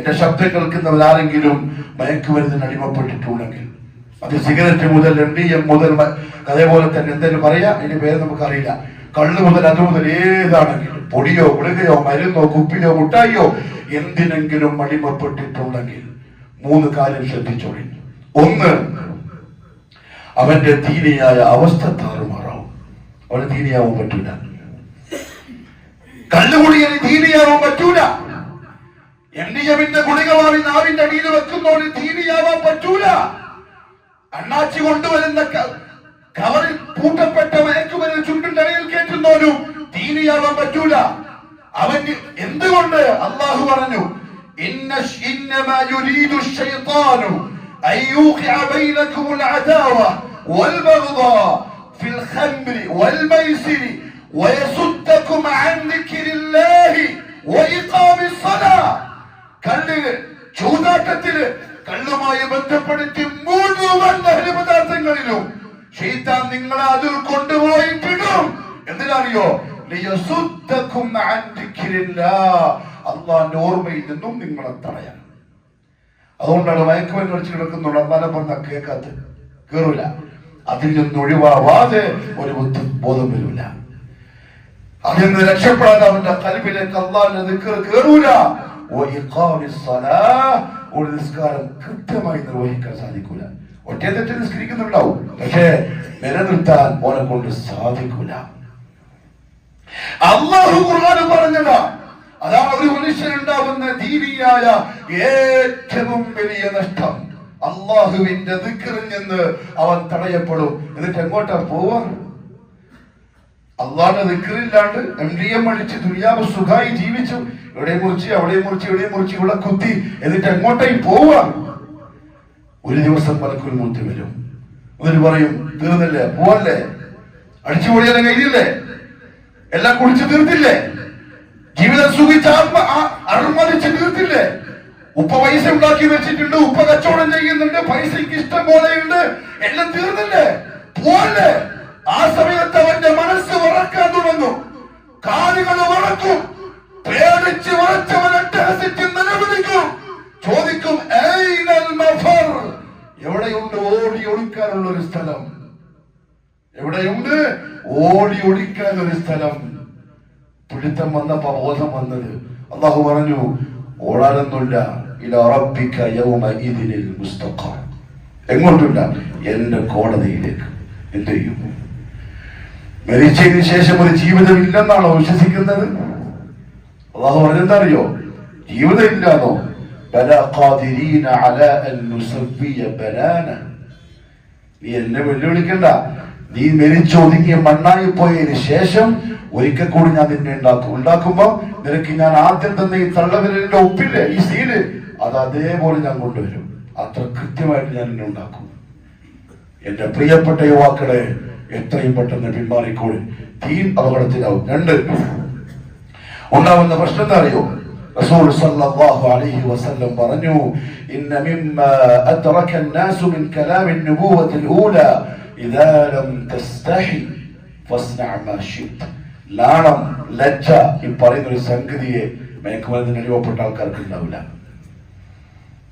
എന്റെ ശബ്ദം കേൾക്കുന്നവരാരെങ്കിലും മയക്കുമരുന്നിന് അടിമപ്പെട്ടിട്ടുണ്ടെങ്കിൽ അത് സിഗരറ്റ് മുതൽ എം ഡി എം മുതൽ അതേപോലെ തന്നെ എന്തെങ്കിലും പറയാ അതിന്റെ പേര് നമുക്കറിയില്ല. കള്ളു മുതൽ അത് മുതൽ ഏതാണെങ്കിലും പൊടിയോ ഗുളികയോ മരുന്നോ കുപ്പിയോ മുട്ടായിയോ എന്തിനെങ്കിലും അടിമപ്പെട്ടിട്ടുണ്ടെങ്കിൽ മൂന്ന് കാര്യം ശ്രദ്ധിച്ചോളി. ഒന്ന് അവന്റെ ദീനിയായ അവസ്ഥ താറുമാറാവും. അവന് ദീനിയാവാൻ പറ്റൂല. കള്ളുകുടിയന് ദീനിയാവാൻ പറ്റൂല. എൻ ഡി നാവിന്റെ അടിയിൽ വെക്കുന്നോട് ജീവിയാവാൻ പറ്റൂല. അണ്ണാച്ചി കൊണ്ടുവരുന്ന കവറിൽ പൂട്ടപ്പെട്ട മയക്കുമരുന്ന് ചുണ്ടിന്റെ അടിയിൽ കയറ്റുന്നോനും ദീനിയാവാൻ പറ്റൂല. അവന് എന്തുകൊണ്ട്? അള്ളാഹു പറഞ്ഞു ഇന്ന ഇന്നമാ അദാവ വൽ ഫിൽ ഖംരി വൽ കല്ലിൽ ചൂതാട്ടത്തിന് കള്ളുമായി ബന്ധപ്പെടുത്തി മുഴുവൻ ലഹരി പദാർത്ഥങ്ങളിലും ഷെയ്ത്താൻ നിങ്ങളെ അതിൽ എന്തിനറിയോ ദിക്രില്ലാഹ്. അള്ളാന്റെ ഓർമ്മയിൽ നിന്നും നിങ്ങളെ തടയാൻ. അതുകൊണ്ടാണ് മയക്കുമരുന്ന് വെച്ച് കിടക്കുന്നുണ്ട്. അന്നാലും പറഞ്ഞ കേൾക്കാത്ത കേറൂല. അതിൽ നിന്ന് ഒഴിവാവാതെ ഒരു ബുദ്ധി ബോധം വരൂല. അതിൽ നിന്ന് രക്ഷപ്പെടാൻ അവന്റെ കൽവിലേക്ക് അള്ളാന്റെ ദിക്ർ കേറൂല. ഒരു നിസ്കാരം കൃത്യമായി നിർവഹിക്കാൻ സാധിക്കൂല. ഒറ്റേ തെറ്റ് നിസ്കരിക്കുന്നുണ്ടാവും. പക്ഷേ നിലനിർത്താൻ ഓനെ കൊണ്ട് സാധിക്കൂല. അള്ളാഹു ഖുർആൻ പറഞ്ഞതാ. അതാണ് ഒരു മനുഷ്യനുണ്ടാവുന്ന ദീനിയായ ഏറ്റവും വലിയ നഷ്ടം. അള്ളാഹുവിന്റെ ദിക്റിൽ നിന്ന് അവൻ തടയപ്പെടും. എന്നിട്ട് എങ്ങോട്ടാ പോവാ? അള്ളാന്റെ നിക്കറില്ലാണ്ട് എം ഡി എം അടിച്ച് ദുര്യാവ് സുഖായി ജീവിച്ചു. ഇവിടെ മുറിച്ച് അവിടെ മുറിച്ച് ഇവിടെ മുറിച്ച് ഇവിടെ കുത്തി എന്നിട്ട് എങ്ങോട്ടേക്ക് പോവുക? ഒരു ദിവസം മലക്കുൽ മൂത്ത് വരും. എന്നിട്ട് പറയും തീർന്നില്ലേ? പോവല്ലേ? അടിച്ചു പൊളിയാലും കഴിഞ്ഞില്ലേ എല്ലാം കുടിച്ച് തീർത്തില്ലേ? ജീവിതം സുഖിച്ച് ആത്മ അർമ്മതിച്ച് തീർത്തില്ലേ? ഉപ്പ പൈസ ഉണ്ടാക്കി വെച്ചിട്ടുണ്ട് ഉപ്പ കച്ചവടം ചെയ്യുന്നുണ്ട് പൈസക്ക് ഇഷ്ടം പോലെയുണ്ട്. എല്ലാം തീർന്നില്ലേ? പോവല്ലേ? ആ സമയത്ത് അവന്റെ മനസ്സ് ഉറക്കാൻ തുടങ്ങും. കാലുകൾ ഉറക്കും പേടിച്ച് ഉറച്ചവൻ അട്ടഹസിച്ച് നിലവിളിക്കും. ചോദിക്കും? എവിടെയുണ്ട് ഓടി ഒളിക്കാനുള്ള ഒരു സ്ഥലം? എവിടെയുണ്ട് ഓടി ഒളിക്കാൻ ഒരു സ്ഥലം? പിടുത്തം വന്നപ്പോ ബോധം വന്നത്. അള്ളാഹു പറഞ്ഞു ഓടാനൊന്നുമില്ല. എങ്ങോട്ടില്ല എന്റെ കോടതിയിലേക്ക്. എന്ത് ചെയ്യും? മരിച്ചതിന് ശേഷം ഒരു ജീവിതം ഇല്ലെന്നാണോ വിശ്വസിക്കുന്നത്? അള്ളാഹു പറഞ്ഞെന്താ അറിയോ ജീവിതം ഇല്ലാന്നോ നീ എന്നെ വെല്ലുവിളിക്കണ്ട. നീ മരിച്ചൊതുങ്ങിയ മണ്ണായി പോയതിന് ശേഷം ഒരിക്കൽ കൂടി ഞാൻ നിന്നെ ഉണ്ടാക്കും. ഉണ്ടാക്കുമ്പോ നിനക്ക് ഞാൻ ആദ്യം തന്നെ ഈ തള്ളവിരലിന്റെ ഒപ്പില്ലേ ഈ സീൽ അത് അതേപോലെ ഞാൻ കൊണ്ടുവരും. അത്ര കൃത്യമായിട്ട് ഞാൻ എന്നെ ഉണ്ടാക്കും. എന്റെ പ്രിയപ്പെട്ട യുവാക്കളെ എത്രയും പെട്ടെന്ന് പിന്മാറിക്കോളി തീൻ അപകടത്തിലാവും രണ്ട് ഉണ്ടാവുന്ന പ്രശ്നം എന്താ അറിയോ റസൂൽ സല്ലല്ലാഹു അലൈഹി വസല്ലം പറഞ്ഞു ഇന്ന മിമ്മ അദ്റക الناس من كلام النبوة الأولى إذا لم تستحي فاصنع ما شئت നാണം ലജ്ജ ഈ പറയുന്ന ഒരു സംഗതിയെ മയക്കുമരുന്നിന് അടിമപ്പെട്ട ആൾക്കാർക്ക് ഉണ്ടാവില്ല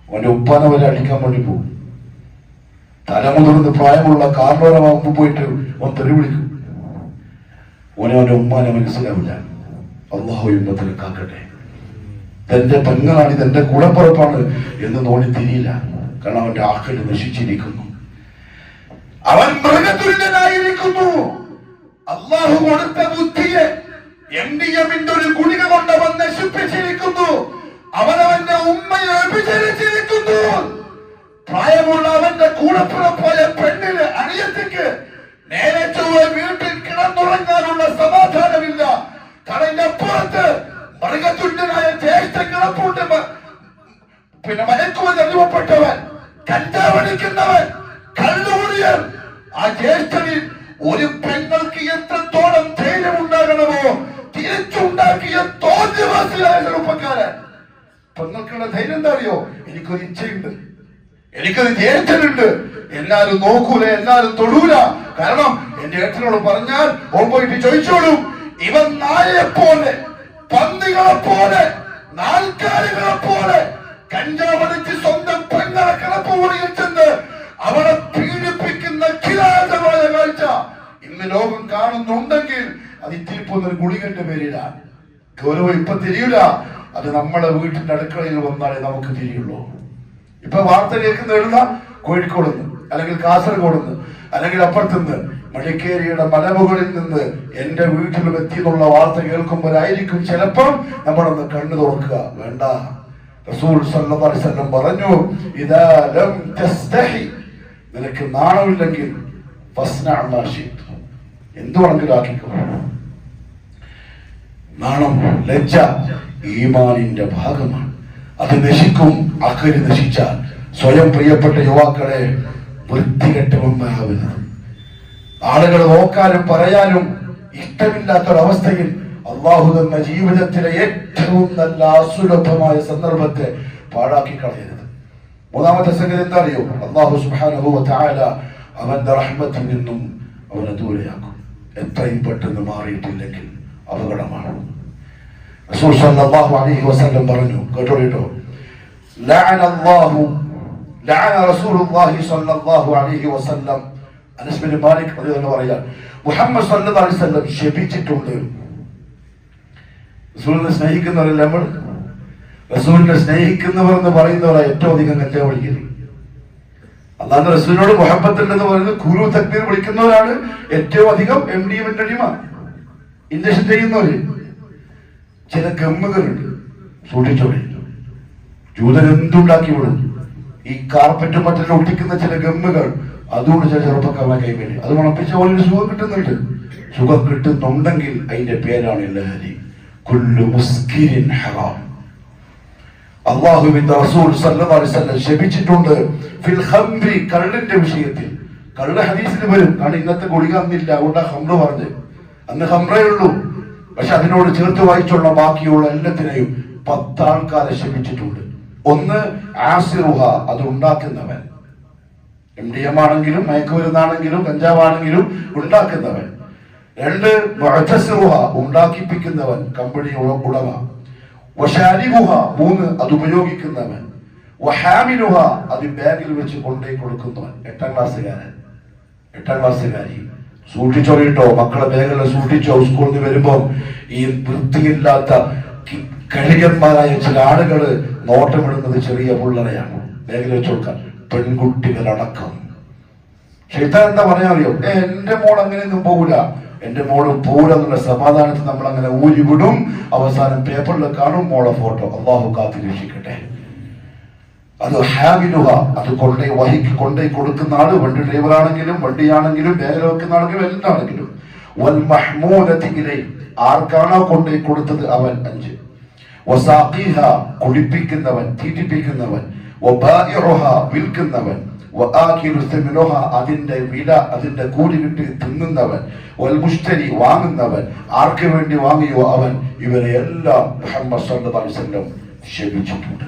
അവന്റെ ഉപ്പാനെ വരെ അടിക്കാൻ വേണ്ടി പോകും തലമുതിർന്ന് പ്രായമുള്ള കാർലോരമാകുമ്പോ പോയിട്ട് അവൻ തെറി വിളിക്കും. ഓനെ അവന്റെ ഉമ്മാനെ മനസ്സിലാവില്ല. അള്ളാഹു ഇമ്പത്തിൽ കാക്കട്ടെ തന്റെ പെങ്ങളാണ് തന്റെ കൂടപ്പുറപ്പാണ് എന്ന് നോണി തിരിയില്ല. കാരണം അവന്റെ ആക്കൾ നശിച്ചിരിക്കുന്നു. അവൻ മൃഗതുല്യനായിരിക്കുന്നു അള്ളാഹു കൊടുത്ത ബുദ്ധിയെ എം ഡി എമ്മിന്റെ ഒരു ഗുളിക കൊണ്ട് അവൻ നശിപ്പിച്ചിരിക്കുന്നു. അവൻ അവന്റെ ഉമ്മയെ വ്യഭിചരിച്ചിരിക്കുന്നു. പ്രായമുള്ള അവന്റെ പോലെ പെണ്ണിന് അനിയത്തിക്ക് നേരെ ചൊവ്വ വീട്ടിൽ കിടന്നുറങ്ങാനുള്ള സമാധാനമില്ല. കടന്റെ അപ്പുറത്ത് മൃഗതുല്യനായ ജ്യേഷ്ഠ കിടപ്പുണ്ട്. പിന്നെ മയക്കുമതി അനുഭവപ്പെട്ടവൻ കഞ്ചാവടിക്കുന്നവൻ കള്ളുകൂടിയൻ. ആ ജ്യേഷ്ഠനിൽ ഒരു പെങ്ങൾക്ക് എത്രത്തോളം ധൈര്യം ഉണ്ടാകണമോ തിരിച്ചുണ്ടാക്കിയ തോന്നിവാസിയായ ചെറുപ്പക്കാരൻ. പെങ്ങൾക്കുള്ള ധൈര്യം എന്താ അറിയോ എനിക്കൊരു ഇച്ഛയുണ്ട് എനിക്കൊരു ഏറ്റനുണ്ട് എല്ലാരും നോക്കൂല എല്ലാരും തൊടൂല. കാരണം എന്റെ ഏട്ടനോട് പറഞ്ഞാൽ ഓൻ പോയിട്ട് ചോദിച്ചോളൂ. ഇവൻ നായയെ പോലെ പന്നികളെ പോലെ നാൽക്കാലികളെ പോലെ കഞ്ചാവടിച്ച് സ്വന്തം പെങ്ങളെ കിടപ്പുമുറിയിൽ ചെന്ന് അവളെ പീഡിപ്പിക്കുന്ന കിരാതമായ കാഴ്ച ഇന്ന് ലോകം കാണുന്നുണ്ടെങ്കിൽ അത് ഇത്തിരി പോകുന്ന ഒരു ഗുളികന്റെ പേരിലാണ് ഗൗരവം ഇപ്പൊ തിരിയില്ല അത് നമ്മുടെ വീട്ടിന്റെ അടുക്കളയിൽ വന്നാലേ നമുക്ക് തിരിയുള്ളൂ. ഇപ്പൊ വാർത്ത കേൾക്കുന്ന കോഴിക്കോട് നിന്ന് അല്ലെങ്കിൽ കാസർഗോഡ് നിന്ന് അല്ലെങ്കിൽ അപ്പുറത്തുനിന്ന് മടിക്കേരിയുടെ മലമുകളിൽ നിന്ന് എന്റെ വീട്ടിലും എത്തിയെന്നുള്ള വാർത്ത കേൾക്കുമ്പോഴായിരിക്കും ചിലപ്പം നമ്മളൊന്ന് കണ്ണു തുറക്കുക. വേണ്ട. റസൂൽ സല്ലം പറഞ്ഞു ലം നിനക്ക് നാണമില്ലെങ്കിൽ ഫസ്ന മാ ശിഅ്ത. എന്ത് വേണമെങ്കിലും ആക്കിക്കോ? നാണം ലജ്ജ ഈമാനിന്റെ ഭാഗമാണ്. അത് നശിക്കും. അക്കരി നശിച്ച സ്വയം പ്രിയപ്പെട്ട യുവാക്കളെ വൃത്തികെട്ടവന്മാരാവരുത് ആളുകൾ നോക്കാനും പറയാനും ഇഷ്ടമില്ലാത്തൊരവസ്ഥയിൽ അള്ളാഹു തന്ന ജീവിതത്തിലെ ഏറ്റവും നല്ല അസുലഭമായ സന്ദർഭത്തെ പാഴാക്കി കളയരുത്. മൂന്നാമത്തെ സംഗതി എന്താ അറിയോ അള്ളാഹു തആല അവന്റെ റഹ്മത്തിൽ നിന്നും അവനെ ദൂരെയാക്കും. എത്രയും പെട്ടെന്ന് മാറിയിട്ടില്ലെങ്കിൽ അപകടമാണ്. റസൂൽ സല്ലല്ലാഹു അലൈഹി വസല്ലം പറഞ്ഞു കേട്ടോളിട്ടോ لعن رسول الله صلى الله عليه وسلم അനസ് ബിൻ മാലിക് റളിയല്ലാഹു പറയാ മുഹമ്മദ് സല്ലല്ലാഹു അലൈഹി വസല്ലം ശപിച്ചിട്ടുണ്ട്. റസൂലിനെ സ്നേഹിക്കുന്നവരല്ല നമ്മൾ? റസൂലിനെ സ്നേഹിക്കുന്നവർ എന്ന് പറയുന്നവരാ ഏറ്റവും അധികം കഞ്ചാവ് വിളിക്കുന്നത്. അല്ലാതെ റസൂലിനോട് മുഹബത്തുണ്ടെന്ന് പറയുന്നത് കുരു തക്ബീർ വിളിക്കുന്നവരാണ് ഏറ്റവും അധികം എം ഡി എം അടിമ. ഇൻജക്ഷൻ ചെയ്യുന്നവര്. ചില ഗമ്മുകളുണ്ട്. സൂക്ഷിച്ചോളി. ജൂതൻ എന്തുണ്ടാക്കി വിടും? ഈ കാർപ്പറ്റും മറ്റെല്ലാം ഒട്ടിക്കുന്ന ചില ഗമ്മുകൾ അതുകൊണ്ട് ചില ചെറുപ്പക്കാരനെ കൈവേണ്ടി അത് മണപ്പിച്ച പോലെ സുഖം കിട്ടുന്നുണ്ട്. സുഖം കിട്ടുന്നുണ്ടെങ്കിൽ അതിന്റെ പേരാണ് ലഹരി കുല്ലു മുസ്കിരിൻ ഹറാം. അള്ളാഹുവിന്റെ റസൂൽ വസല്ലം ശപിച്ചിട്ടുണ്ട് ഫിൽ ഹംബി കള്ളിന്റെ വിഷയത്തിൽ. കള്ള് ഹദീസിൽ വരും. കാരണം ഇന്നത്തെ ഗുളിക അന്നില്ല അതുകൊണ്ട് ഹംറ് പറഞ്ഞ്. അന്ന് ഹംറേ ഉള്ളൂ. പക്ഷെ അതിനോട് ചേർത്ത് വായിച്ചുള്ള ബാക്കിയുള്ള എല്ലാത്തിനെയും പത്താൾക്കാരെ ശപിച്ചിട്ടുണ്ട്. ഒന്ന് ആസിറുഹ അത് ഉണ്ടാക്കുന്നവൻ. എം ഡി എം ആണെങ്കിലും മയക്കുമരുന്നാണെങ്കിലും കഞ്ചാവാണെങ്കിലും ഉണ്ടാക്കുന്നവൻ. രണ്ട് വഴസിറുഹ ഉണ്ടാക്കിപ്പിക്കുന്നവൻ കമ്പനി ഉടമ. വശാരിബുഹ മൂന്ന് അത് ഉപയോഗിക്കുന്നവൻ. വഹാമിലുഹ അത് ബാഗിൽ വെച്ച് കൊണ്ടേ കൊടുക്കുന്നവൻ. എട്ടാം ക്ലാസ്സുകാരൻ. എട്ടാം ക്ലാസ്സുകാരി. സൂക്ഷിച്ചോളിട്ടോ മക്കളെ ബാഗിൽ സൂക്ഷിച്ചോ സ്കൂളിൽ നിന്ന് വരുമ്പോൾ ഈ വൃത്തിയില്ലാത്ത കഴുകന്മാരായ ചില ആളുകൾ നോട്ടമിടുന്നത് ചെറിയ പുള്ളറയാണ് ബാഗിൽ വെച്ച് കൊടുക്കാൻ പെൺകുട്ടികളടക്കം. ഷെയ്ത്താൻ എന്താ പറയാ അറിയോ? എന്റെ മോൾ അങ്ങനെയൊന്നും പോകൂല. എന്റെ മോൾ പോരെന്നുള്ള സമാധാനത്തിൽ നമ്മൾ അങ്ങനെ ഊരി വിടും അവസാനം പേപ്പറിൽ കാണും മോളെ ഫോട്ടോ. അള്ളാഹു കാത്തി രക്ഷിക്കട്ടെ അത് ഹാബിനുക അത് കൊണ്ടേ വഹിക്ക് കൊണ്ടേ കൊടുക്കുന്ന ആൾ. വണ്ടി ഡ്രൈവറാണെങ്കിലും വണ്ടിയാണെങ്കിലും ബാഗിൽ വെക്കുന്ന ആണെങ്കിലും എന്താണെങ്കിലും ആർക്കാണോ കൊണ്ടേ കൊടുത്തത് അവൻ? അഞ്ച്. വസാഖിഹ കുടിപ്പിക്കുന്നവൻ തീറ്റിപ്പിക്കുന്നവൻ വബായിറുഹ വിൽക്കുന്നവൻ വആഖിലു സമിനുഹ അതിന്റെ വില അതിന്റെ കൂലി കിട്ടി തിന്നുന്നവൻ വൽ മുഷ്തരി വാങ്ങുന്നവൻ ആർക്ക് വേണ്ടി വാങ്ങിയോ അവൻ ഇവരെ എല്ലാം മുഹമ്മദ് സല്ലല്ലാഹു അലൈഹി വസല്ലം ശപിച്ചിട്ടുണ്ട്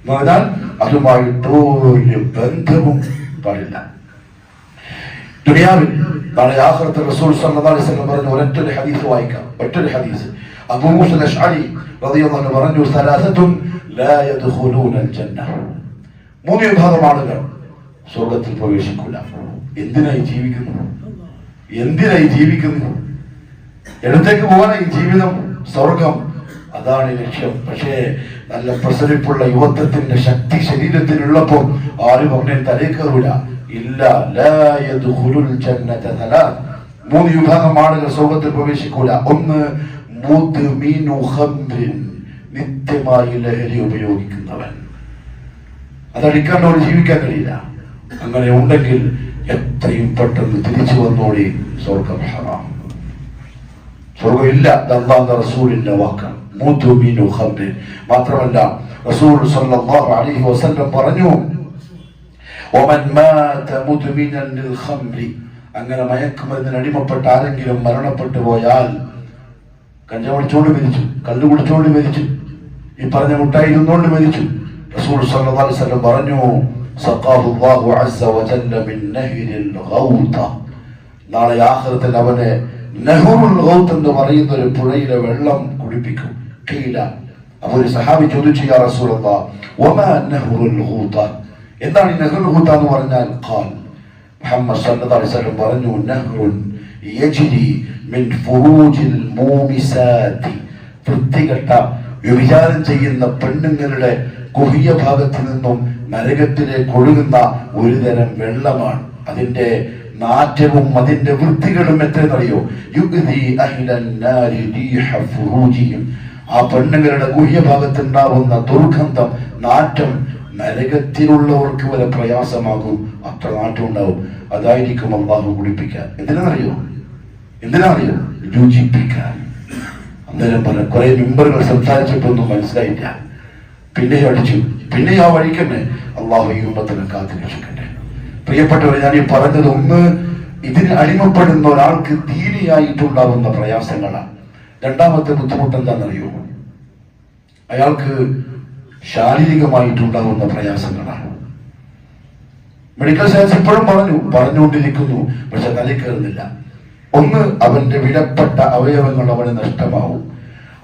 എന്ന് പറഞ്ഞാൽ അതുമായിട്ട് ഒരു ബന്ധവും പാടില്ല. ദുനിയാവിൽ നാളെ ആഖിറത്തിൽ റസൂൽ സല്ലല്ലാഹു അലൈഹി വസല്ലം പറഞ്ഞ ഒരൊറ്റൊരു ഹദീസ് വായിക്കാം. ഒറ്റൊരു ഹദീസ്. അബൂ മൂസ അശ്അരി റളിയല്ലാഹു അൻഹു പറഞ്ഞു സലാസത്തുൻ ലാ യദ്ഖുലൂന ജന്ന മൂന്ന് വിഭാഗം ആളുകൾ സ്വർഗത്തിൽ പ്രവേശിക്കില്ല എന്തിനായി ജീവിക്കുന്നു? എന്തിനായി ജീവിക്കുന്നു? ഇടത്തേക്ക് പോകാനായി ജീവിതം സ്വർഗം അതാണ് ലക്ഷ്യം. പക്ഷേ നല്ല പ്രസരിപ്പുള്ള യുവത്വത്തിന്റെ ശക്തി ശരീരത്തിലുള്ളപ്പോൾ ആരും അവനെ തലേക്കറൂല ഇല്ല. മൂന്ന് വിഭാഗം ആളുകൾ സ്വർഗത്തിൽ പ്രവേശിക്കൂല. ഒന്ന് നിത്യമായി ലഹരി ഉപയോഗിക്കുന്നവൻ. അതടിക്കാണ്ട് അവന് ജീവിക്കാൻ കഴിയില്ല. അങ്ങനെ ഉണ്ടെങ്കിൽ എത്രയും പെട്ടെന്ന് തിരിച്ചു വന്നോടി സ്വർഗം ഹറാം. അള്ളാഹ് റസൂലിന്റെ വാക്കാണ്. മുദ്മിനു ഖംറിൻ മാത്രമല്ല റസൂൽ സല്ലല്ലാഹു അലൈഹി വസല്ലം പറഞ്ഞു ഒമൻ മാത മുദ്മിനൻ ലിൽ അങ്ങനെ മയക്കുമരുന്നിന് അടിമപ്പെട്ട ആരെങ്കിലും മരണപ്പെട്ടു പോയാൽ കഞ്ചാവ് കുടിച്ചോണ്ട് മരിച്ചു കല്ല് കുടിച്ചോണ്ട് മരിച്ചു ഈ പറഞ്ഞ മുട്ടായി ഇരുന്നോണ്ട് മരിച്ചു. റസൂൽ സല്ലല്ലാഹു അലൈഹി വസല്ലം പറഞ്ഞു സഖാഹു അല്ലാഹു അസ്സ വജല്ല മിൻ ഗൗത. നാളെ ആഖിറത്തിൽ അവനെ നെഹ്റുൽ ഗൗത്ത് എന്ന് പറയുന്ന ഒരു പുഴയിലെ വെള്ളം കുടിപ്പിക്കും. കീല. അപ്പൊ ഒരു സഹാബി ചോദിച്ചു യാ വമാ നഹ്റുൽ ഹൂത എന്താണ് ഈ നഹ്റുൽ ഹൂത എന്ന് പറഞ്ഞാൽ? ഖാൽ. മുഹമ്മദ് സല്ലല്ലാഹു അലൈഹി വസല്ലം പറഞ്ഞു നഹ്റുൻ യജ്രി മിൻ ഫുറൂജിൽ മൂമിസാതി വൃത്തികെട്ട വ്യഭിചാരം ചെയ്യുന്ന പെണ്ണുങ്ങളുടെ കുഹിയ ഭാഗത്ത് നിന്നും നരകത്തിലേക്ക് ഒഴുകുന്ന ഒരു തരം വെള്ളമാണ്. അതിന്റെ നാറ്റവും അതിന്റെ വൃത്തികളും എത്രയെന്നറിയോ? ആ പെണ്ണുങ്ങളുടെ ഗുഹ്യഭാഗത്തുണ്ടാവുന്ന ദുർഗന്ധം നാറ്റം നരകത്തിലുള്ളവർക്ക് വരെ പ്രയാസമാകും. അത്ര നാട്ടം ഉണ്ടാവും. അതായിരിക്കും അള്ളാഹു കുടിപ്പിക്കാൻ എന്തിനാണെന്നറിയോ എന്തിനാണെന്നറിയോ രുചിപ്പിക്കാൻ അന്നേരം പറഞ്ഞ കുറെ മെമ്പറുകൾ സംസാരിച്ചപ്പോ ഒന്നും മനസ്സിലായില്ല. പിന്നെ അടിച്ചു. പിന്നെ ആ വഴിക്കന്നെ അള്ളാഹു ഈ ഉമ്മത്തിനെ കാത്തിരക്ഷിക്കട്ടെ. പ്രിയപ്പെട്ടവർ ഞാൻ ഈ പറഞ്ഞത് ഒന്ന് ഇതിന് അടിമപ്പെടുന്ന ഒരാൾക്ക് തീരെയായിട്ടുണ്ടാവുന്ന പ്രയാസങ്ങളാണ്. രണ്ടാമത്തെ ബുദ്ധിമുട്ട് എന്താണെന്നറിയോ അയാൾക്ക് ശാരീരികമായിട്ടുണ്ടാകുന്ന പ്രയാസങ്ങളാണ്. മെഡിക്കൽ സയൻസ് ഇപ്പോഴും പറഞ്ഞു പറഞ്ഞുകൊണ്ടിരിക്കുന്നു പക്ഷെ തലയിൽ കയറുന്നില്ല. ഒന്ന് അവന്റെ വിലപ്പെട്ട അവയവങ്ങൾ അവന് നഷ്ടമാവും.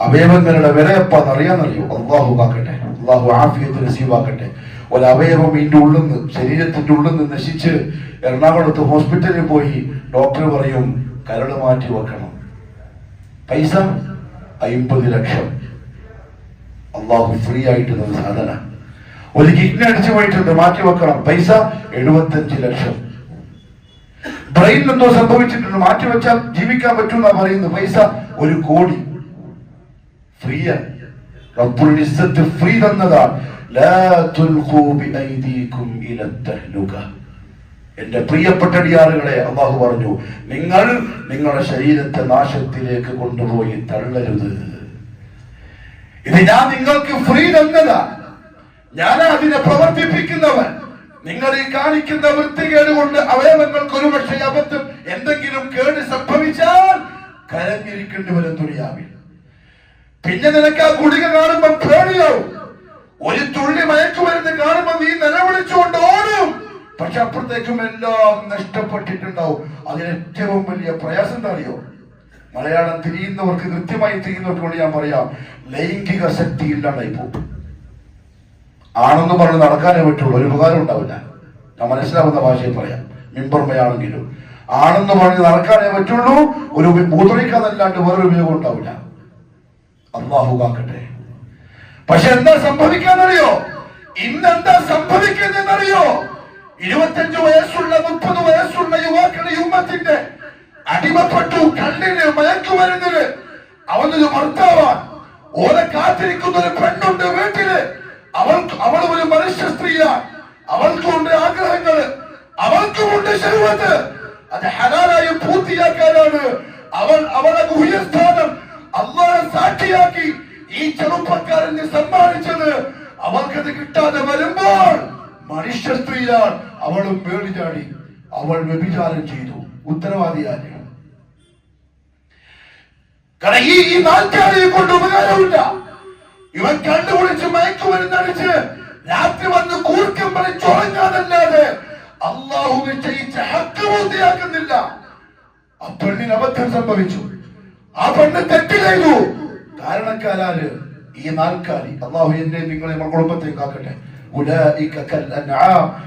അവയവങ്ങളുടെ വിലയപ്പാന്ന് അറിയാന്നറിയോ അള്ളാഹു കാക്കട്ടെ അള്ളാഹു ആഫിയത്ത് നസീവാക്കട്ടെ ഒരു അവയവം ഇതിന്റെ ഉള്ളിൽ നിന്ന് ശരീരത്തിന്റെ ഉള്ളിൽ നിന്ന് നശിച്ച് എറണാകുളത്ത് ഹോസ്പിറ്റലിൽ പോയി ഡോക്ടർ പറയും കരട് മാറ്റി വെക്കണം. പൈസ അയിമ്പത് ലക്ഷം. അള്ളാഹു ഫ്രീ ആയിട്ട് തന്ന സാധന. ഒരു കിഡ്നി അടിച്ചു പോയിട്ടുണ്ട് മാറ്റി വെക്കണം. പൈസ എഴുപത്തഞ്ച് ലക്ഷം. ബ്രെയിനിൽ എന്തോ സംഭവിച്ചിട്ടുണ്ട് മാറ്റി വെച്ചാൽ ജീവിക്കാൻ പറ്റുമെന്നാ പറയുന്നത്. പൈസ ഒരു കോടി. ഫ്രീ ഇസ്സത്ത് ഫ്രീ തന്നതാണ് എന്റെ പ്രിയപ്പെട്ട ഡിയാറുകളെ അള്ളാഹു പറഞ്ഞു നിങ്ങൾ നിങ്ങളുടെ ശരീരത്തെ നാശത്തിലേക്ക് കൊണ്ടുപോയി തള്ളരുത്. ഇത് ഞാൻ നിങ്ങൾക്ക് ഫ്രീ തന്നതാ ഞാൻ അതിനെ പ്രവർത്തിപ്പിക്കുന്നവൻ. നിങ്ങൾ ഈ കാണിക്കുന്ന വൃത്തികേട് കൊണ്ട് അവയവങ്ങൾക്ക് ഒരുപക്ഷെ അബദ്ധം എന്തെങ്കിലും കേട് സംഭവിച്ചാൽ കരഞ്ഞിരിക്കേണ്ടി വരും തുണിയാവിൽ പിന്നെ നിനക്ക് ആ ഗുളിക കാണുമ്പോ പേടിയാവും. ഒരു തുള്ളി മയക്കുമരുന്ന് കാണുമ്പോ നീ നിലവിളിച്ചുകൊണ്ട് ഓടും. പക്ഷെ അപ്പുറത്തേക്കും എല്ലാം നഷ്ടപ്പെട്ടിട്ടുണ്ടാവും. അതിന് ഏറ്റവും വലിയ പ്രയാസം എന്താ അറിയോ മലയാളം തിരിയുന്നവർക്ക് കൃത്യമായി തിരിയുന്നവർക്ക് വേണ്ടി ഞാൻ പറയാം ലൈംഗിക ശക്തി ഇല്ലാണ്ടായി പോകും. ആണെന്ന് പറഞ്ഞ് നടക്കാനേ പറ്റുള്ളൂ ഒരു ഉപകാരം ഉണ്ടാവില്ല. ഞാൻ മനസ്സിലാവുന്ന ഭാഷയിൽ പറയാം മിമ്പർമയാണെങ്കിലും. ആണെന്ന് പറഞ്ഞ് നടക്കാനേ പറ്റുള്ളൂ ഒരു മൂത്രിക്കാന്നല്ലാണ്ട് വേറൊരു ഉപയോഗം ഉണ്ടാവില്ല. അള്ളാഹു കാക്കട്ടെ. പക്ഷെ എന്താ സംഭവിക്കാന്നറിയോ? ഇന്നെന്താ സംഭവിക്കുന്നതെന്നറിയോ? ഇരുപത്തഞ്ചു വയസ്സുള്ള മുപ്പത് വയസ്സുള്ള യുവാക്കളുടെ യുമ്മത്തിന്റെ അടിമപ്പെട്ടു കണ്ണിന് മയക്കുമരുന്നിന് അവനൊരു ഭർത്താവാൻ ഓരെ കാത്തിരിക്കുന്ന ഒരു പെണ്ണുണ്ട് വീട്ടിൽ. അവൾ അവൾ ഒരു മനുഷ്യ സ്ത്രീയാണ്. അവൾക്കുണ്ട് ആഗ്രഹങ്ങൾ അവൾക്കുമുണ്ട് ശരീരത്ത്. അത് ഹലാലായി പൂർത്തിയാക്കാനാണ് അവൾ അവളെ ഗുഹ്യസ്ഥാനം അള്ളാഹെ സാക്ഷിയാക്കി ഈ ചെറുപ്പക്കാരനെ സമ്മാനിച്ചത്. അവൾക്കത് കിട്ടാതെ വരുമ്പോൾ മനുഷ്യ സ്ത്രീയാണ്. അവളും പേടി ചാടി. അവൾ വ്യഭിചാരം ചെയ്തു. ഉത്തരവാദിയായി കാരണം ഈ ഈ നാട്ടുകാരെ കൊണ്ട് ഉപകാരമില്ല. ഇവൻ കണ്ടുപിടിച്ച് മയക്കുമരുന്നടിച്ച് രാത്രി വന്ന് കൂർക്കം പറിച്ചുറങ്ങാനല്ലാതെ അള്ളാഹു നിശ്ചയിച്ച ഹക്ക് പൂർത്തിയാക്കുന്നില്ല. ആ പെണ്ണിന് അബദ്ധം സംഭവിച്ചു. ആ പെണ്ണ് തെറ്റ് ചെയ്തു. ഈ നാൽക്കാലി. അള്ളാഹു എന്നെ നിങ്ങളെ കുടുംബത്തെ കാക്കട്ടെ.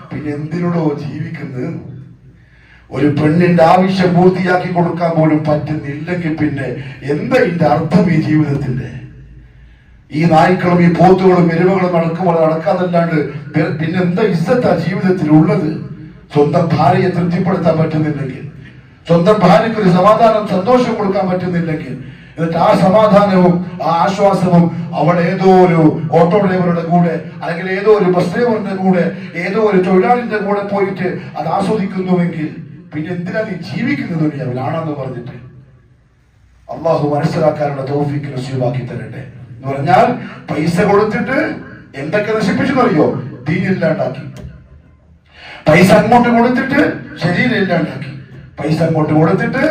പിന്നെ എന്തിനോടോ ജീവിക്കുന്നത്? ഒരു പെണ്ണിന്റെ ആവശ്യം പൂർത്തിയാക്കി കൊടുക്കാൻ പോലും പറ്റുന്നില്ലെങ്കിൽ പിന്നെ എന്താ ഇതിന്റെ അർത്ഥം ഈ ജീവിതത്തിന്റെ? ഈ നായ്ക്കളും ഈ പോത്തുകളും എരുമകളും നടക്കുമ്പോൾ നടക്കാതല്ലാണ്ട് പിന്നെ എന്താ ഇസ്സത്താ ജീവിതത്തിൽ ഉള്ളത് സ്വന്തം ഭാര്യയെ തൃപ്തിപ്പെടുത്താൻ പറ്റുന്നില്ലെങ്കിൽ സ്വന്തം ഭാര്യയ്ക്ക് ഒരു സമാധാനം സന്തോഷം കൊടുക്കാൻ പറ്റുന്നില്ലെങ്കിൽ എന്നിട്ട് ആ സമാധാനവും ആ ആശ്വാസവും അവൾ ഏതോ ഒരു ഓട്ടോ ഡ്രൈവറുടെ കൂടെ അല്ലെങ്കിൽ ഏതോ ഒരു ബസ് ഡ്രൈവറിന്റെ കൂടെ ഏതോ ഒരു തൊഴിലാളിന്റെ കൂടെ പോയിട്ട് അത് ആസ്വദിക്കുന്നുവെങ്കിൽ പിന്നെ എന്തിനാ നീ ജീവിക്കുന്നത് ആണെന്ന് പറഞ്ഞിട്ട്? അള്ളാഹു മനസ്സിലാക്കാനുള്ള തോഫിക്ക് നസീബാക്കി തരട്ടെ. എന്ന് പറഞ്ഞാൽ പൈസ കൊടുത്തിട്ട് എന്തൊക്കെ നശിപ്പിച്ചു അറിയോ? ദീനില്ലാണ്ടാക്കി. പൈസ അങ്ങോട്ട് കൊടുത്തിട്ട് ശരീരം ഇല്ലാണ്ടാക്കി പൈസ അങ്ങോട്ട് കൊടുത്തിട്ട്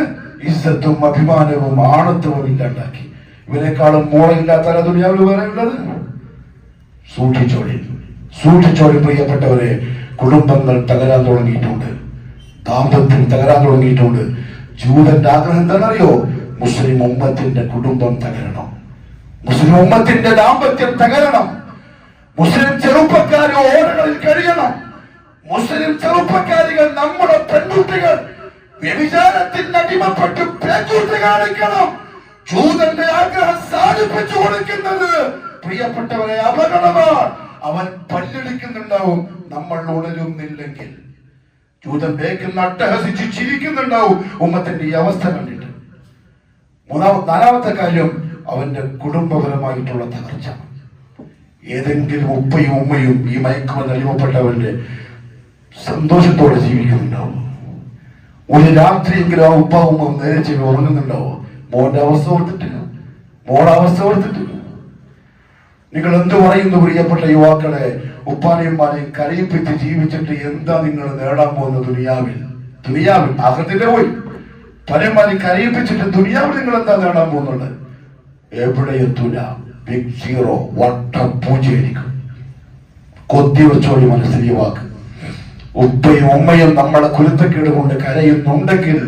ഇസ്സത്തും അഭിമാനവും ആണത്വവും ഇല്ലാണ്ടാക്കി. ഇവരെക്കാളും മോളില്ലാത്ത ദുനിയാവിൽ വേറെ ഉള്ളത്? സൂക്ഷിച്ചോളി. സൂക്ഷിച്ചോളി പ്രിയപ്പെട്ടവരെ കുടുംബങ്ങൾ തകരാൻ തുടങ്ങിയിട്ടുണ്ട്. ദാമ്പത്യം തകരാൻ തുടങ്ങിയിട്ടുണ്ട്. ജൂതന്റെ ആഗ്രഹം എന്താണെന്നറിയോ? മുസ്ലിം ഉമ്മത്തിന്റെ കുടുംബം തകരണം. മുസ്ലിം ഉമ്മത്തിന്റെ ദാമ്പത്യം തകരണം. മുസ്ലിം ചെറുപ്പക്കാർ ഓരങ്ങളിൽ കഴിയണം. മുസ്ലിം ചെറുപ്പക്കാരികൾ നമ്മുടെ പെൺകുട്ടികൾ വ്യഭിചാരത്തിന് അടിമപ്പെട്ട് പേക്കൂട്ട് കാണിക്കണം. ജൂതന്റെ ആഗ്രഹം സാധിപ്പിച്ചു കൊടുക്കുന്നത് പ്രിയപ്പെട്ടവരെ അപകടമാണ്. അവൻ പല്ലെടുക്കുന്നുണ്ടാവും. നമ്മൾ ഉണരുന്നില്ലെങ്കിൽ. ജൂതൻ ബേക്കിൽ അട്ടഹസിച്ച് ചിരിക്കുന്നുണ്ടാവും. ഉമ്മത്തിന്റെ ഈ അവസ്ഥ കണ്ടിട്ട്. മൂന്നാമത്തെ നാലാമത്തെ കാര്യം അവന്റെ കുടുംബപരമായിട്ടുള്ള തകർച്ച. ഏതെങ്കിലും ഉപ്പയും ഉമ്മയും ഈ മയക്കുമെന്ന് അടിമപ്പെട്ടവന്റെ സന്തോഷത്തോടെ ജീവിക്കുന്നുണ്ടാവും. ഒരു രാത്രിയെങ്കിലും ആ ഉപ്പ ഉമ്മ നേരെ ചെവി ഉറങ്ങുന്നുണ്ടാവോ. മോന്റെ അവസ്ഥ ഓർത്തിട്ട് മോടെ അവസ്ഥ ഓർത്തിട്ട് നിങ്ങൾ എന്ത് പറയുന്നു പ്രിയപ്പെട്ട യുവാക്കളെ? ഉപ്പാനെയും മാനെയും കരയിപ്പിച്ച് ജീവിച്ചിട്ട് എന്താ നിങ്ങൾ നേടാൻ പോകുന്ന ദുനിയാവിൽ? ദുനിയാവിൽ അകത്തിന്റെ പോയി പരമാരി കരയിപ്പിച്ചിട്ട് ദുനിയാവിൽ നിങ്ങൾ എന്താ നേടാൻ പോകുന്നുണ്ട് എവിടെ എത്തൂല ബിഗ് സീറോ വട്ട പൂജയായിരിക്കും. കൊത്തി വെച്ചോടി മനസ്സിൽ യുവാക്ക് വാക്ക്. ഉപ്പയും ഉമ്മയും നമ്മളെ കുരുത്തക്കേട് കൊണ്ട് കരയുന്നുണ്ടെങ്കിൽ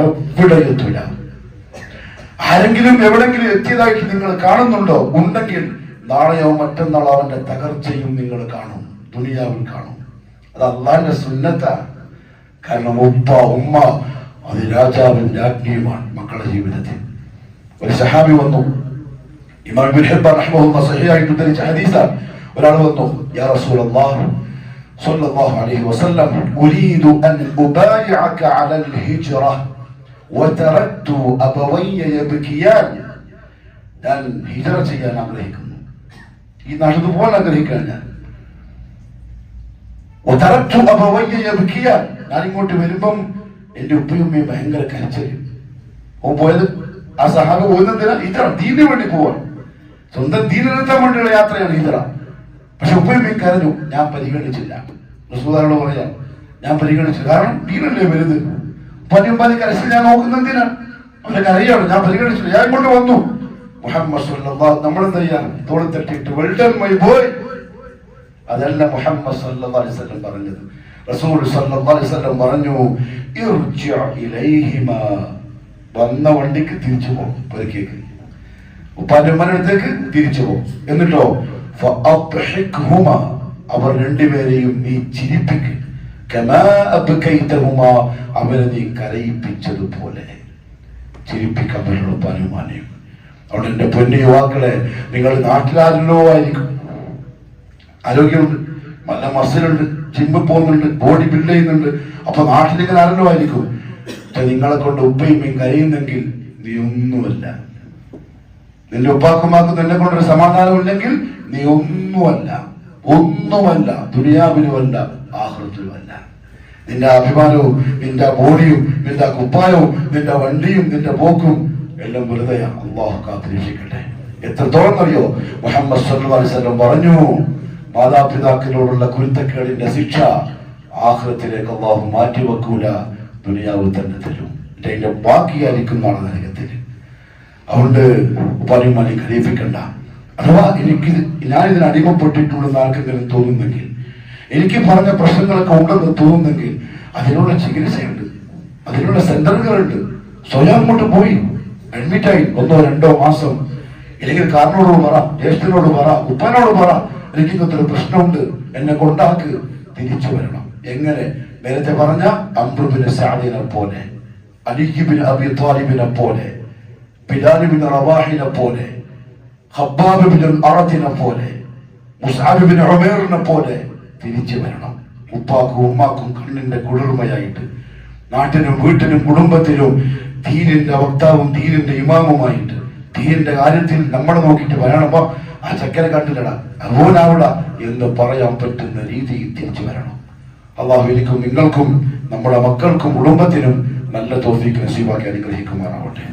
എവിടെ എത്തൂല ആരെങ്കിലും എവിടെങ്കിലും എത്തിയതായിട്ട് നിങ്ങൾ കാണുന്നുണ്ടോ? ഉണ്ടെങ്കിൽ നാളെയോ മറ്റന്നാൾ അവന്റെ തകർച്ചയും നിങ്ങൾ കാണും ദുനിയാവിൽ കാണും. അത് അള്ളാന്റെ സുന്നത്താണ് കാരണം ഉപ്പ ഉമ്മ അത് രാജാവും രാജ്ഞിയുമാണ് മക്കളുടെ ജീവിതത്തിൽ. ഒരു സഹാബി വന്നു. ഇമാം സഹിയായിട്ട് ഉദ്ധരിച്ച ഹദീസാണ്. ഒരാൾ വന്നു യാ റസൂലല്ലാഹ് സല്ലല്ലാഹു അലൈഹി വസല്ലം ഉരീദു അൻ ഉബായിഅക അലൽ ഹിജ്റ വതറക്തു അബവയ്യ യബ്കിയാൻ. ഞാൻ ഹിജ്റ ചെയ്യാൻ ആഗ്രഹിക്കുന്നു. ഈ നടുതുപോലെ ആഗ്രഹിക്കുകയാണ് ഞാൻ. ഒതറച്ചു അപവയ്യ ലഭിക്കുക ഞാനിങ്ങോട്ട് വരുമ്പം എന്റെ ഉപ്പയുമ്മയെ ഭയങ്കര കരച്ചറിയും ഓ പോയത് ആ സഹാബ് പോകുന്നതിനാ ഇത്ര ദീനു വേണ്ടി പോവാൻ സ്വന്തം ദീനനത്താൻ വേണ്ടിയുള്ള യാത്രയാണ് ഇത്ര പക്ഷെ ഉപ്പയുമ്മയും കരഞ്ഞു. ഞാൻ പരിഗണിച്ചില്ല. റസൂദാരോട് പറയാം ഞാൻ പരിഗണിച്ചു കാരണം ദീനല്ലേ വരുന്നത് ഉപ്പനും പാതി കരച്ചിൽ ഞാൻ നോക്കുന്നതിനാണ് അവരെ കരയാണ് ഞാൻ പരിഗണിച്ചില്ല. ഞാൻ ഇങ്ങോട്ട് വന്നു. മുഹമ്മദ് എന്താ ചെയ്യാൻ തോളി തട്ടിയിട്ട് വെൽഡൺ മൈ ബോയ് അതല്ല മുഹമ്മദ് സല്ലല്ലാഹു അലൈഹി വസല്ലം പറഞ്ഞത്. റസൂൽ സല്ലല്ലാഹു അലൈഹി വസല്ലം പറഞ്ഞു ഇർജി ഇലൈഹിമാ. വന്ന വണ്ടിക്ക് തിരിച്ചു പോകും പരിക്കേക്ക് ഉപ്പാന്റെ ഉമ്മനടുത്തേക്ക് തിരിച്ചു പോകും എന്നിട്ടോ അവർ രണ്ടുപേരെയും നീ ചിരിപ്പിക്ക്. അവരെ നീ കരയിപ്പിച്ചതുപോലെ ചിരിപ്പിക്കാൻ പറ്റുള്ള ഉപ്പാനും ഉമ്മാനെയും. അതുകൊണ്ട് എന്റെ പൊന്നു യുവാക്കളെ നിങ്ങൾ നാട്ടിലാരല്ലോ ആയിരിക്കും. ആരോഗ്യമുണ്ട് നല്ല മസിലുണ്ട് ജിമ്മിൽ പോകുന്നുണ്ട് ബോഡി ബിൽഡ് ചെയ്യുന്നുണ്ട്. അപ്പൊ നാട്ടിൽ നിങ്ങൾ ആരല്ലോ ആയിരിക്കും നിങ്ങളെ കൊണ്ട് ഉപ്പയും കരയുന്നെങ്കിൽ നീ ഒന്നുമല്ല. നിന്റെ ഉപ്പാക്കുമാക്കും നിന്നെ കൊണ്ടൊരു സമാധാനമില്ലെങ്കിൽ നീ ഒന്നുമല്ല. ഒന്നുമല്ല ദുനിയാവിലുമല്ല ആഹൃത്തിലുമല്ല. നിന്റെ അഭിമാനവും നിന്റെ ബോഡിയും നിന്റെ കുപ്പായവും നിന്റെ വണ്ടിയും നിന്റെ പോക്കും എല്ലാം വെറുതെയാണ് അള്ളാഹു കാത്തിരിക്കട്ടെ. എത്രത്തോളം അറിയോ? മുഹമ്മദ് സല്ലാസ്ലം പറഞ്ഞു മാതാപിതാക്കളോടുള്ള കുരുത്തക്കേടിന്റെ ശിക്ഷ ആഹ്ലത്തിലേക്ക് അള്ളാഹു മാറ്റി വെക്കൂല ദുനിയാവ് തന്നെ തരും. എന്റെ ബാക്കിയായിരിക്കും നാളെ നരകത്തിൽ അതുകൊണ്ട് ഉപ്പാനിമാനെ കരയിപ്പിക്കണ്ട. അഥവാ എനിക്ക് ഞാൻ ഇതിന് അടിമപ്പെട്ടിട്ടുണ്ടെന്ന് ആർക്കെങ്കിലും തോന്നുന്നെങ്കിൽ എനിക്ക് പറഞ്ഞ പ്രശ്നങ്ങളൊക്കെ ഉണ്ടെന്ന് തോന്നുന്നെങ്കിൽ അതിനുള്ള ചികിത്സയുണ്ട്. അതിനുള്ള സെന്ററുകളുണ്ട്. സ്വയം അങ്ങോട്ട് പോയി. അഡ്മിറ്റായി ഒന്നോ രണ്ടോ മാസം. അല്ലെങ്കിൽ കാരനോട് പറ ജ്യേഷ്ഠനോട് പറ ഉപ്പനോട് പറ എനിക്ക് ഇന്നത്തെ ഒരു പ്രശ്നമുണ്ട്. എന്നെ കൊണ്ടാക്ക്. തിരിച്ചു വരണം. എങ്ങനെ? നേരത്തെ പറഞ്ഞ അമ്പ്രുബിനെ സാദിനെ പോലെ അലിഹിബിൻ അബി താലിബിനെ പോലെ ബിലാലിബിൻ റവാഹിനെ പോലെ ഹബ്ബാബിബിൻ അറത്തിനെ പോലെ മുസാബിബിൻ ഒമേറിനെ പോലെ തിരിച്ചു വരണം. ഉപ്പാക്കും ഉമ്മാക്കും കണ്ണിന്റെ കുളിർമയായിട്ട് നാട്ടിനും വീട്ടിനും കുടുംബത്തിലും ദീനിന്റെ വക്താവും ദീനിന്റെ ഇമാമുമായിട്ട് ദീനിന്റെ കാര്യത്തിൽ നമ്മളെ നോക്കിയിട്ട് വരണമോ ആ ചക്കരെ കണ്ടില്ലടാ അവനാവിട എന്ന് പറയാൻ പറ്റുന്ന രീതിയിൽ തിരിച്ചു വരണം. അള്ളാഹു എനിക്കും നിങ്ങൾക്കും നമ്മുടെ മക്കൾക്കും കുടുംബത്തിനും നല്ല തോഫിക്ക് നസീബാക്കി അനുഗ്രഹിക്കുമാറാവട്ടെ.